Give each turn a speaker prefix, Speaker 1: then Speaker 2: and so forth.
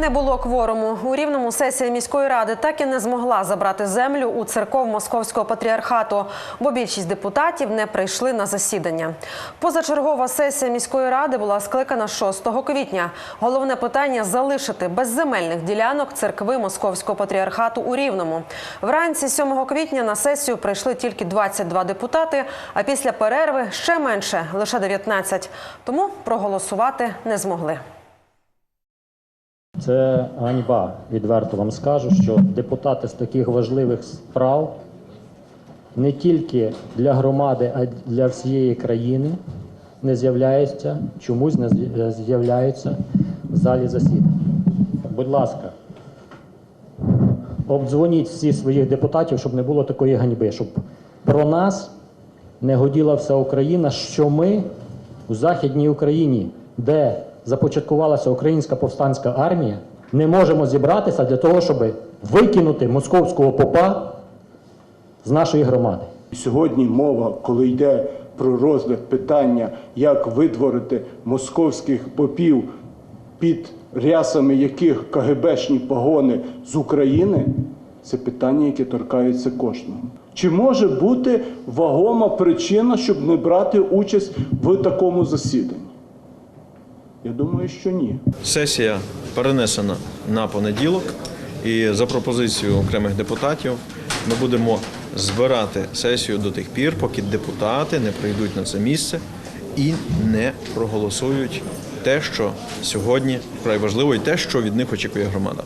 Speaker 1: Не було кворуму. У рівному сесія міської ради так і не змогла забрати землю у церков Московського патріархату, бо більшість депутатів не прийшли на засідання. Позачергова сесія міської ради була скликана 6 квітня. Головне питання залишити без земельних ділянок церкви Московського патріархату у Рівному. Вранці 7 квітня на сесію прийшли тільки 22 депутати, а після перерви ще менше лише 19. Тому проголосувати не змогли.
Speaker 2: Це ганьба, відверто вам скажу, що депутати з таких важливих справ не тільки для громади, а й для всієї країни не з'являються, чомусь не з'являються в залі засідань. Будь ласка, обдзвоніть всіх своїх депутатів, щоб не було такої ганьби, щоб про нас не годіла вся Україна, що ми у Західній Україні, де започаткувалася українська повстанська армія, не можемо зібратися для того, щоб викинути московського попа з нашої громади.
Speaker 3: Сьогодні мова, коли йде про розгляд питання, як видворити московських попів, під рясами яких КГБшні погони з України, це питання, яке торкається кожного. Чи може бути вагома причина, щоб не брати участь в такому засіданні? Я думаю, що ні.
Speaker 4: Сесія перенесена на понеділок, і за пропозицією окремих депутатів ми будемо збирати сесію до тих пір, поки депутати не прийдуть на це місце і не проголосують те, що сьогодні вкрай важливо, і те, що від них очікує громада.